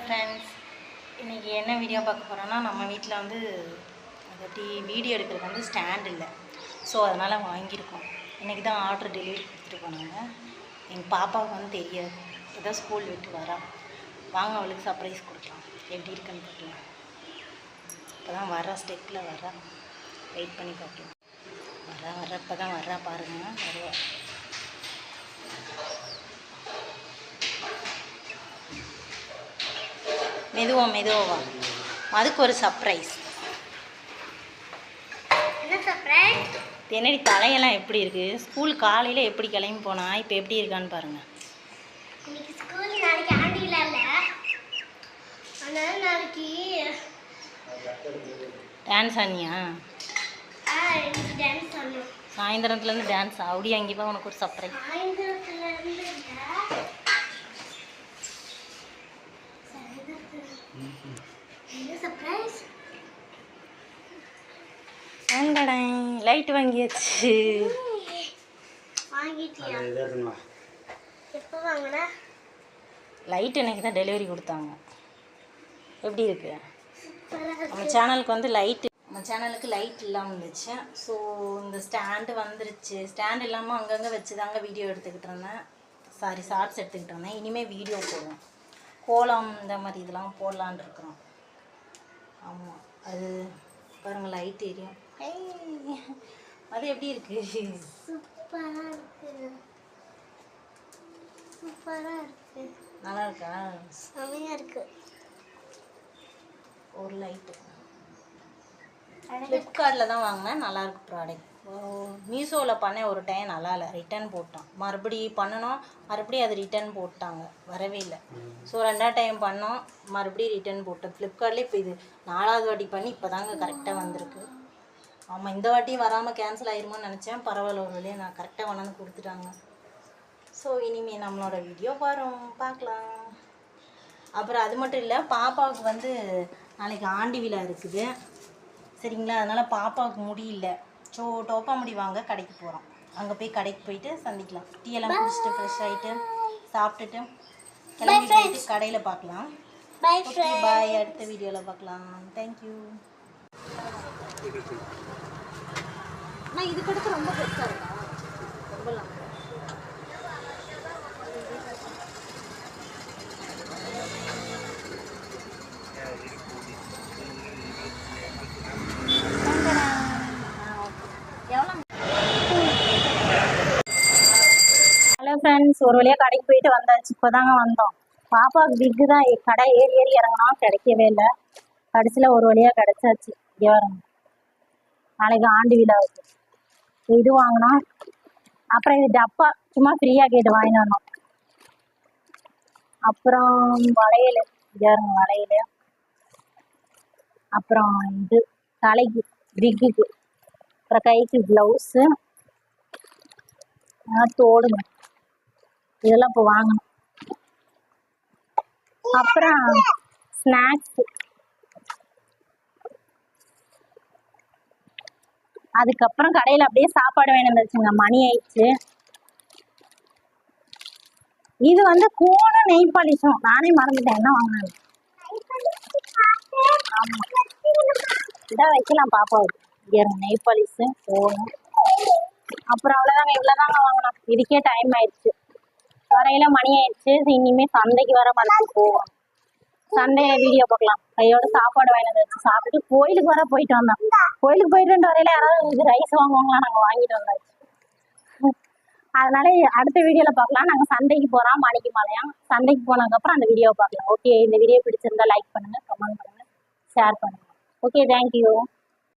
Friends இன்றைக்கி என்ன video பார்க்க போகிறோன்னா நம்ம வீட்டில் வந்து அந்த டி வீடியோ எடுக்கிறதுக்கு வந்து ஸ்டாண்ட் இல்லை. ஸோ அதனால் வாங்கியிருக்கோம். இன்றைக்கி தான் ஆர்டர் டெலிவரி கொடுத்துட்டு போனாங்க. எங்கள் பாப்பாவுக்கு வந்து தெரியாது. இப்போ ஸ்கூல் விட்டு வரா. வாங்க அவளுக்கு சர்ப்ரைஸ் கொடுக்கலாம். எப்படி இருக்குன்னு பார்க்கலாம். இப்போ தான் வரா ஸ்டெப்பில் வரா. வெயிட் பண்ணி பார்க்கலாம். வரா வர்ற இப்போ தான் வர்றா பாருங்கள் வருவா. மெதுவா மெதுவா. அதுக்கு ஒரு சர்ப்ரைஸ் என்ன சர்ப்ரைஸ் என்னடி தலையெல்லாம் எப்படி இருக்குது ஸ்கூல் காலையில் எப்படி கிளம்பி போனா? இப்போ எப்படி இருக்கான்னு நாளைக்கு டான்ஸ் ஆனியா சாயந்தரத்துலேருந்து டான்ஸ் அப்படியே அங்கேயே உனக்கு ஒரு சர்ப்ரைஸ் சாயந்தரத்துல இருந்து இல்ல சாயந்தரத்துல என்ன சர்ப்ரைஸ் லைட் வாங்கியாச்சு. வாங்கிட்டியா? எப்போ வாங்கின? லைட் எனக்கு தான் டெலிவரி கொடுத்தாங்க. எப்படி இருக்கு? சூப்பரா நம்ம சேனலுக்கு வந்து லைட்டு நம்ம சேனலுக்கு லைட் இல்லாமல் இருந்துச்சு. ஸோ இந்த ஸ்டாண்டு வந்துருச்சு. ஸ்டாண்ட் இல்லாமல் அங்கங்கே வச்சு தாங்க வீடியோ எடுத்துக்கிட்டு இருந்தேன். சாரி ஷார்ட்ஸ் எடுத்துக்கிட்டு இருந்தேன். இனிமேல் வீடியோ போடுவோம். கோலம் இந்த மாதிரி இதெல்லாம் போடலான் இருக்கிறோம். ஆமாம் அது பாருங்கள் லைட் எரியும் அது எப்படி இருக்கு? சூப்பரா இருக்கு. சூப்பரா இருக்கு. நல்லா இருக்கா? செமையா இருக்கு. ஒரு லைட்டு ஃப்ளிப்கார்ட்டில் தான் வாங்கினேன். நல்லா இருக்கு ப்ராடக்ட் மீஷோவில் பண்ணேன் ஒரு டைம் நல்லா இல்லை. ரிட்டர்ன் போட்டான். மறுபடி பண்ணணும். மறுபடியும் அது ரிட்டர்ன் போட்டாங்க. வரவே இல்லை. ஸோ ரெண்டாவது டைம் பண்ணோம். மறுபடியும் ரிட்டர்ன் போட்டோம் ஃப்ளிப்கார்ட்லேயே இப்போ இது நாலாவது வாட்டி பண்ணி இப்போ தாங்க கரெக்டாக வந்திருக்கு. ஆமாம் இந்த வாட்டியும் வராமல் கேன்சல் ஆயிருமோன்னு நினச்சேன். பரவாயில்ல ஒரு வழியாக நான் கரெக்டாக கொண்டாந்து கொடுத்துட்டாங்க. ஸோ இனிமேல் நம்மளோட வீடியோ வரும் பார்க்கலாம். அப்புறம் அது மட்டும் இல்லை பாப்பாவுக்கு வந்து நாளைக்கு ஆண்டி விழா இருக்குது. சரிங்களா? அதனால் பாப்பாவுக்கு முடியல ஸோ டோப்பா முடி வாங்க கடைக்கு போகிறோம் அங்கே போய் கடைக்கு போயிட்டு சந்திக்கலாம். டீ எல்லாம் குடிச்சிட்டு ஃப்ரெஷ் ஆகிட்டு சாப்பிட்டுட்டு கிளம்பி போயிட்டு கடையில் பார்க்கலாம். பாய் அடுத்த வீடியோவில் பார்க்கலாம். தேங்க்யூ நான் இதுக்கு அடுத்து ரொம்ப பெருசாக இருக்கா? ரொம்ப? ஹலோ ஃப்ரெண்ட்ஸ் ஒரு வழியாக கடைக்கு போயிட்டு வந்தாச்சு. இப்போ தாங்க வந்தோம். பாப்பாவுக்கு பிக்கு தான். கடை ஏறி ஏறி இறங்கினோம் கிடைக்கவே இல்லை. கடைசியில் ஒரு வழியாக கிடைச்சாச்சு. இங்கே வரோம் நாளைக்கு ஆண்டு விழாவுக்கு இது வாங்கினோம் அப்புறம் இது டப்பா சும்மா ஃப்ரீயாக கேட்டு வாங்கிட்டு வந்தோம் அப்புறம் வளையல் இங்கே வளையல். அப்புறம் இது தலைக்கு பிக்குக்கு அப்புறம் கைக்கு ப்ளவுஸு தோடுங்க. இதெல்லாம் இப்போ வாங்கணும். அப்புறம் ஸ்நாக்ஸு அதுக்கப்புறம் கடையில் அப்படியே சாப்பாடு வேணும் இருந்துச்சுங்க மணி ஆயிடுச்சு. இது வந்து கோணும் நெய் பாலிஷும். நானே மறந்துட்டேன். என்ன வாங்கினேன் ஆமாம் இதான் வைக்கலாம் பாப்பாவுக்கு இங்கே நெய் பாலிஷு கோணும். அப்புறம் அவ்வளோதாங்க இவ்வளோதாங்க வாங்கினோம். இதுக்கே டைம் ஆயிடுச்சு. வரையில மணி ஆயிடுச்சு. இனிமே சந்தைக்கு வர மாதிரி போவோம் சண்டே வீடியோ பார்க்கலாம். கையோட சாப்பாடு வாங்கினது வச்சு சாப்பிட்டு கோயிலுக்கு வர போயிட்டு வந்தோம். கோயிலுக்கு போயிட்டு வந்து வரையில யாராவது இது ரைஸ் வாங்குவாங்களா நாங்கள் வாங்கிட்டு வந்தாச்சு. அதனால அடுத்த வீடியோவில் பார்க்கலாம். நாங்கள் சந்தைக்கு போகிறோம் மணிக்கு மலையா சந்தைக்கு போனதுக்கப்புறம் அந்த வீடியோவை பார்க்கலாம். ஓகே இந்த வீடியோ பிடிச்சிருந்தா லைக் பண்ணுங்கள் கமெண்ட் பண்ணுங்கள் ஷேர் பண்ணுங்கள் ஓகே தேங்க்யூ